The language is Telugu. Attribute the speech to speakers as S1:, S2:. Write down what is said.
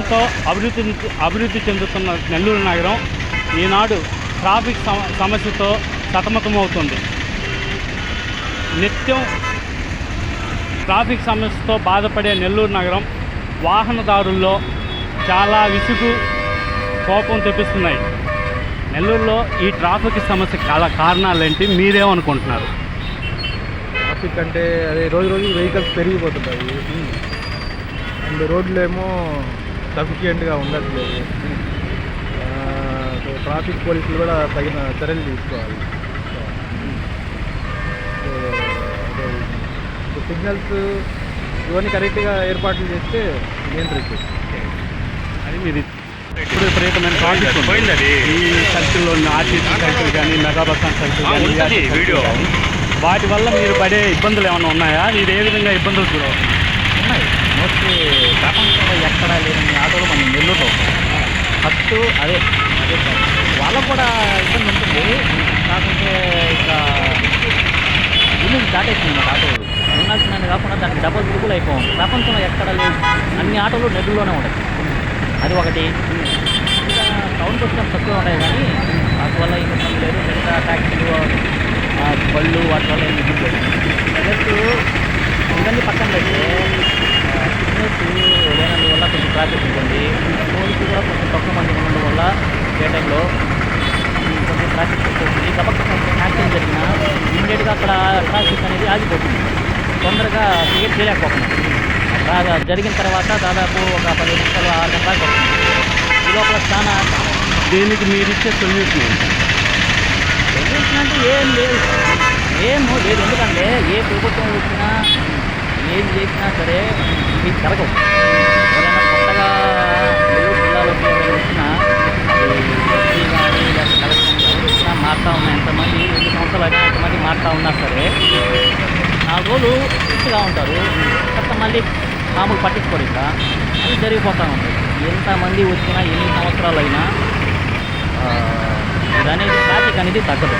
S1: తో అభివృద్ధి అభివృద్ధి చెందుతున్న నెల్లూరు నగరం ఈనాడు ట్రాఫిక్ సమ- సమస్యతో సతమతమవుతుంది. నిత్యం ట్రాఫిక్ సమస్యతో బాధపడే నెల్లూరు నగరం వాహనదారుల్లో చాలా విసుగు కోపం తెప్పిస్తున్నాయి. నెల్లూరులో ఈ ట్రాఫిక్ సమస్య చాలా కారణాలేంటి మీరేమనుకుంటున్నారు?
S2: ట్రాఫిక్ అంటే అదే రోజు రోజు వెహికల్స్ పెరిగిపోతుంటాయి. అండ్ రోడ్లు ఏమో సఫిషియెంట్గా ఉండట్లేదు. ఆ, సో ట్రాఫిక్ పోలీసులు కూడా తగిన చర్యలు తీసుకోవాలి. సో, అదే, సిగ్నల్స్ ఇవన్నీ కరెక్ట్గా ఏర్పాట్లు చేస్తే నియంత్రించవచ్చు.
S1: అది మీరు ఇప్పుడు విపరీతమైన ట్రాఫిక్ ఉంది. ఈ సర్కిల్లో ఉన్న ఆర్టీసీ సర్కిల్ కానీ మెగా బస్టాండ్ సర్కిల్ కానీ కానీ. వాటి వల్ల మీరు పడే ఇబ్బందులు ఏమైనా ఉన్నాయా? మీరు ఏ విధంగా ఇబ్బందులు గురవుతున్నారు
S3: ఉన్నాయి మోస్ట్లీ ప్రపంచంలో ఎక్కడా లేని ఆటోలు మన నెల్లూరులో ఫస్ట్ అదే అదే వాళ్ళకు కూడా ఇబ్బంది ఉంటుంది. కాకుంటే ఇంకా లిమిట్ దాటేస్తుంది మన ఆటోలు ఉండాల్సిన కాకుండా దానికి డబల్ దిగులు అయిపోయింది. ప్రపంచంలో ఎక్కడ లేదు అన్ని ఆటోలు నెల్లూరులోనే ఉండదు అది ఒకటి. ఇంకా టౌన్ వచ్చిన తక్కువ ఉన్నాయి కానీ వాటి వల్ల ఇబ్బంది లేదు. మిగతా ట్యాక్సీలు బళ్ళు వాటి వల్ల ఏమి ఇబ్బంది లేదు ప్లస్ ఇవన్నీ పక్కన పెడితే సిగ్నల్స్ లేనందువల్ల కొంచెం ట్రాఫిక్ ఉంటుంది పోలీసులు కూడా కొంచెం తక్కువ మంది ఉండడం వల్ల ఏ టైంలో కొంచెం ట్రాఫిక్ వస్తుంది కాబట్టి కొంచెం యాక్సిడెంట్ జరిగినా ఇమ్మీడియట్గా అక్కడ ట్రాఫిక్ అనేది ఆగిపోతుంది తొందరగా క్రియేట్ చేయలేకపోతున్నాం బాగా జరిగిన తర్వాత దాదాపు ఒక పది నిమిషాలు ఆరు గంటల వస్తుంది ఈ లోపల చాలా
S1: దీనికి మీరు ఇచ్చే సొల్యూషన్
S3: సొల్యూషన్ అంటే ఏం లేదు. ఏం లేదు. ఎందుకంటే ఏ ప్రభుత్వం వచ్చినా ఏం చేసినా సరే ఇవి జరగవు. ఎవరైనా కొత్తగా నెల్లూరు జిల్లాలోకి ఎవరైనా వచ్చినా అది ఎస్పీ కానీ లేకపోతే కలెక్టర్ ఎవరు వచ్చినా మారుతూ ఉన్నాయి ఎంతమంది ఎన్ని సంవత్సరాలు అయినా మారుతూ ఉన్నా సరే నాలుగు రోజులు ఫిట్గా ఉంటారు. తర్వాత మళ్ళీ మామూలు పట్టించుకోరు ఇంకా అది జరిగిపోతూ ఉంటుంది ఎంతమంది వచ్చినా ఎన్ని సంవత్సరాలు అయినా ఇది అనేది ట్రాఫిక్ అనేది తగ్గదు.